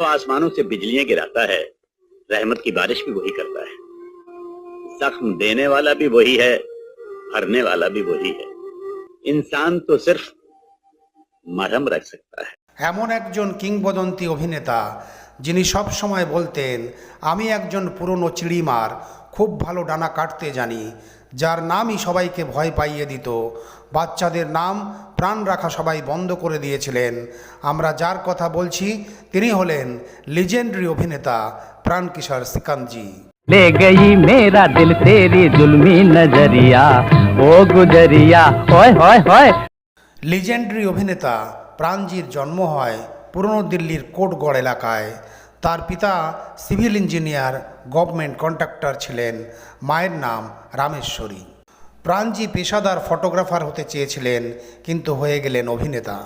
तो आसमानों से बिजलियां गिराता है रहमत की बारिश भी वही करता है जख्म देने वाला भी वही है हरने वाला भी वही है इंसान तो सिर्फ मरहम रख सकता है এমন একজন কিংবদন্তি অভিনেতা যিনি সব সময় বলতেন আমি একজন পুরনো চিড়িমার খুব ভালো ডানা কাটতে জানি যার নামই সবাইকে ভয় পাইয়ে দিত বাচ্চাদের নাম প্রাণ রাখা সবাই বন্ধ করে দিয়েছিলেন আমরা যার কথা বলছি তিনি হলেন লিজেন্ডারি অভিনেতা প্রাণকিশোর সিকান্তজি ले गई मेरा दिल तेरी जुल्मी नजरिया ओ गुजरिया होय होय होय লিজেন্ডারি অভিনেতা প্রাণজির জন্ম হয় পুরনো দিল্লির কোটগড় এলাকায় তার পিতা সিভিল ইঞ্জিনিয়ার গভর্নমেন্ট কন্ট্রাক্টর ছিলেন মায়ের নাম রামেশ্বরী প্রাণজি পেশাদার ফটোগ্রাফার হতে চেয়েছিলেন কিন্তু হয়ে গেলেন অভিনেতা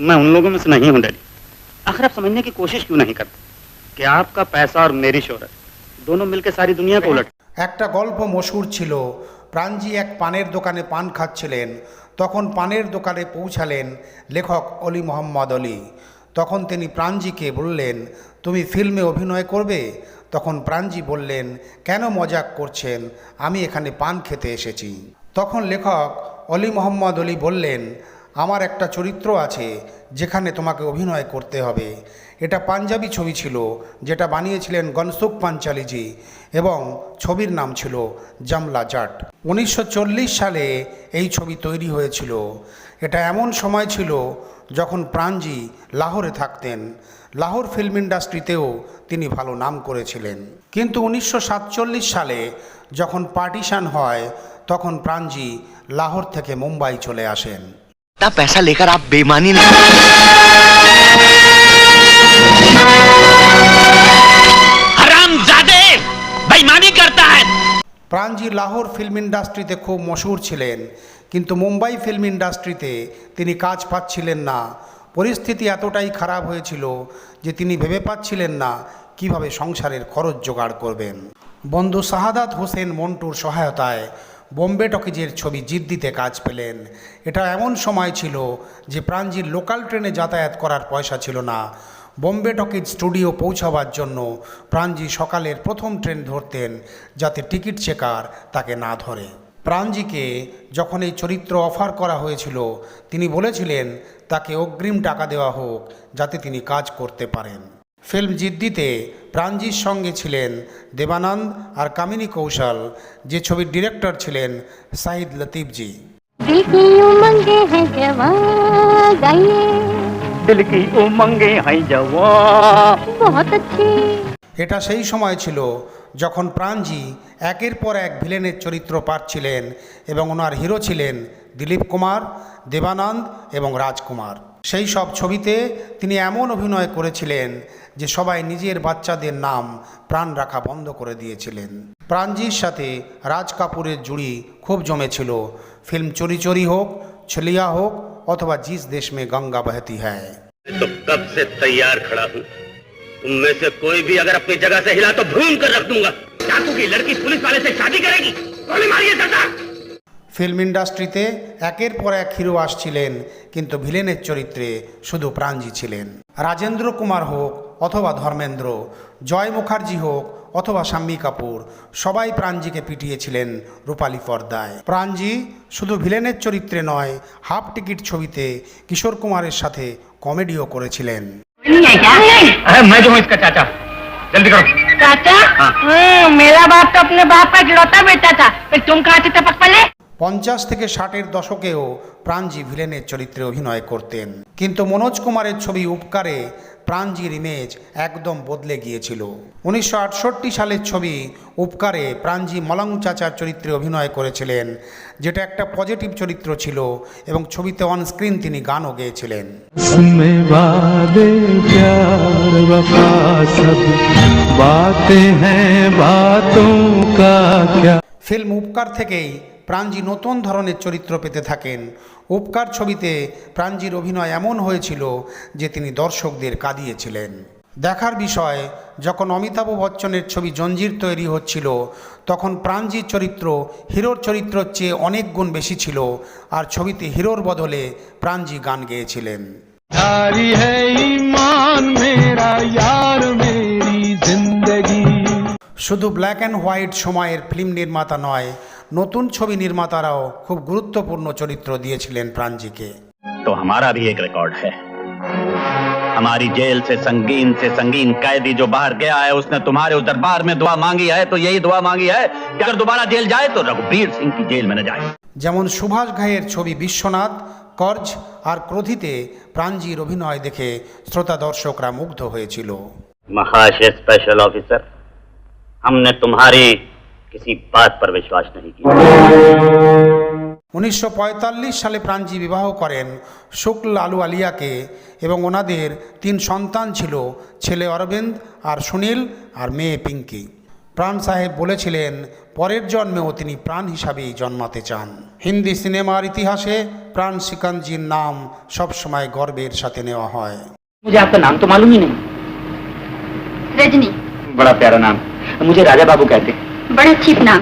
मैं उन लोगों में से नहीं हूं डैडी आखिर आप समझने की कोशिश क्यों नहीं करते कि आपका पैसा और मेरी शोहरत दोनों मिलकर सारी दुनिया को उलट একটা গল্প মশহুর ছিল প্রাণজি এক পানের দোকানে পান খাচ্ছিলেন তখন পানের দোকানে পৌঁছালেন লেখক অলি মোহাম্মদ অলি তখন তিনি প্রাণজিকে বললেন, তুমি ফিল্মে অভিনয় করবে? তখন প্রাণজি বললেন, কেন মজাক করছেন? আমি এখানে পান খেতে এসেছি। তখন লেখক অলি মোহাম্মদ অলি বললেন আমার একটা চরিত্র আছে যেখানে তোমাকে অভিনয় করতে হবে। এটা পাঞ্জাবি ছবি ছিল, যেটা বানিয়েছিলেন গনসুখ পাঞ্চালিজি এবং ছবির নাম ছিল জামলা জাট। উনিশশো চল্লিশ সালে এই ছবি তৈরি হয়েছিল। এটা এমন সময় ছিল যখন প্রাণজি লাহোরে থাকতেন। লাহোর ফিল্ম ইন্ডাস্ট্রিতেও তিনি ভালো নাম করেছিলেন। কিন্তু উনিশশো সাতচল্লিশ সালে যখন পার্টিশান হয়, তখন প্রাণজি লাহোর থেকে মুম্বাই চলে আসেন। इतना पैसा लेकर आप बेईमानी नहीं हरामजादे बेईमानी करता है প্রাণজি লাহোর ফিল্ম ইন্ডাস্ট্রিতে খুব মশহুর ছিলেন কিন্তু মুম্বাই ফিল্ম ইন্ডাস্ট্রিতে তিনি কাজ পাচ্ছিলেন না পরিস্থিতি এতটাই খারাপ হয়েছিল যে তিনি ভেবে পাচ্ছিলেন না কিভাবে সংসারের খরচ জোগাড় করবেন বন্ধু শাহাদাত হোসেন মন্টুর সহায়তায় বোম্বে টকিজের ছবি জিদ্দিতে কাজ পেলেন। এটা এমন সময় ছিল যে প্রাণজির লোকাল ট্রেনে যাতায়াত করার পয়সা ছিল না। বোম্বে টকিজ স্টুডিও পৌঁছাবার জন্য প্রাণজি সকালের প্রথম ট্রেন ধরতেন, যাতে টিকিট চেকার তাকে না ধরে। প্রাণজিকে যখন এই চরিত্র অফার করা হয়েছিল, তিনি বলেছিলেন, তাকে অগ্রিম টাকা দেওয়া হোক, যাতে তিনি কাজ করতে পারেন। ফিল্ম জিদ্দিতে প্রাণজির সঙ্গে ছিলেন দেবানন্দ আর কামিনী কৌশল যে ছবির ডিরেক্টর ছিলেন সাহিদ লতিফজি। এটা সেই সময় ছিল যখন প্রাণজি একের পর এক ভিলেনের চরিত্র পাচ্ছিলেন এবং ওনার হিরো ছিলেন দিলীপ কুমার দেবানন্দ এবং রাজকুমার। সেই সব ছবিতে তিনি এমন অভিনয় করেছিলেন যে সবাই নিজের বাচ্চাদের নাম প্রাণ রাখা বন্ধ করে দিয়েছিলেন প্রাণজির সাথে রাজ কাপুরের জুড়ি খুব জমেছিল ফিল্ম চোরি চোরি হোক ছলিয়া হোক অথবা জিস দেশ মে গঙ্গা বহতি হ্যায় तो कब से तैयार खड़ा हूँ तुम में से कोई भी अगर अपनी जगह से हिला तो भून कर रख दूंगा चाकू की लड़की पुलिस वाले से शादी करेगी गोली मारिए सरदार ফিল্ম ইন্ডাস্ট্রিতে একের পর এক হিরো আসছিলেন কিন্তু ভিলেনের চরিত্রে শুধু প্রাণজি ছিলেন রাজেন্দ্র কুমার হোক অথবা ধর্মেন্দ্র জয় মুখার্জি হোক অথবা শাম্মী কাপুর সবাই প্রাণজিকে পিটিয়েছিলেন রূপালী পর্দায় প্রাণজি শুধু ভিলেনের চরিত্রে নয় হাফ টিকিট ছবিতে কিশোর কুমারের সাথে কমেডিও করেছিলেন मैं जो हूँ इसका चाचा जल्दी करो चाचा हम्म, मेरा बाप तो अपने बाप का इकलौता बेटा था फिर तुम कहाँ से टपक पड़े পঞ্চাশ থেকে ষাটের দশকেও প্রাণজি ভিলেনের চরিত্রে অভিনয় করতেন। কিন্তু মনোজ কুমারের ছবি উপকারে প্রাঞ্জির ইমেজ একদম বদলে গিয়েছিল। উনিশশো আটষট্টি সালের ছবি উপকারে প্রাণজি মলং চাচার চরিত্রে অভিনয় করেছিলেন যেটা একটা পজিটিভ চরিত্র ছিল এবং ছবিতে অনস্ক্রিন তিনি গানও গেয়েছিলেন। ফিল্ম উপকার থেকেই প্রাণজি নতুন ধরনের চরিত্র পেতে থাকেন। উপকার ছবিতে প্রাণজির অভিনয় এমন হয়েছিল যে তিনি দর্শকদের কাঁদিয়েছিলেন। দেখার বিষয় যখন অমিতাভ বচ্চনের ছবি জঞ্জির তৈরি হচ্ছিল তখন প্রাণজির চরিত্র হিরোর চরিত্রর চেয়ে অনেক গুণ বেশি ছিল আর ছবিতে হিরোর বদলে প্রাণজি গান গেয়েছিলেন। শুধু ব্ল্যাক অ্যান্ড হোয়াইট সময়ের ফিল্ম নির্মাতা নয় নতুন ছবি নির্মাতারাও খুব গুরুত্বপূর্ণ চরিত্র দিয়েছিলেন প্রাণজিকে तो हमारा भी एक रिकॉर्ड है हमारी जेल से संगीन से संगीन कैदी जो बाहर गया है उसने तुम्हारे उस दरबार में दुआ मांगी है तो यही दुआ मांगी है कि अगर दोबारा जेल जाए तो रघुबीर सिंह की जेल में न जाए যেমন সুভাষ ঘাইয়ের ছবি বিশ্বনাথ কর্জ আর ক্রোধিতে প্রাণজির অভিনয় দেখে শ্রোতা দর্শকরা মুগ্ধ হয়েছিল महाशय स्पेशल ऑफिसर हमने तुम्हारी किसी बात पर विश्वास नहीं किया উনিশশো সালে প্রাণজি বিবাহ করেন শুক্ল আলু আলিয়াকে এবং ওনাদের তিন সন্তান ছিল ছেলে অরবিন্দ আর সুনীল আর মেয়ে পিঙ্কি প্রাণ সাহেব বলেছিলেন পরের জন্মেও তিনি প্রাণ হিসাবেই জন্মাতে চান হিন্দি সিনেমার ইতিহাসে প্রাণ সিকাঞ্জির নাম সবসময় গর্বের সাথে নেওয়া হয় मुझे आपका नाम तो मालूम ही नहीं रजनी बड़ा प्यारा नाम मुझे राजा बाबू कहते हैं बड़ा चीप नाम।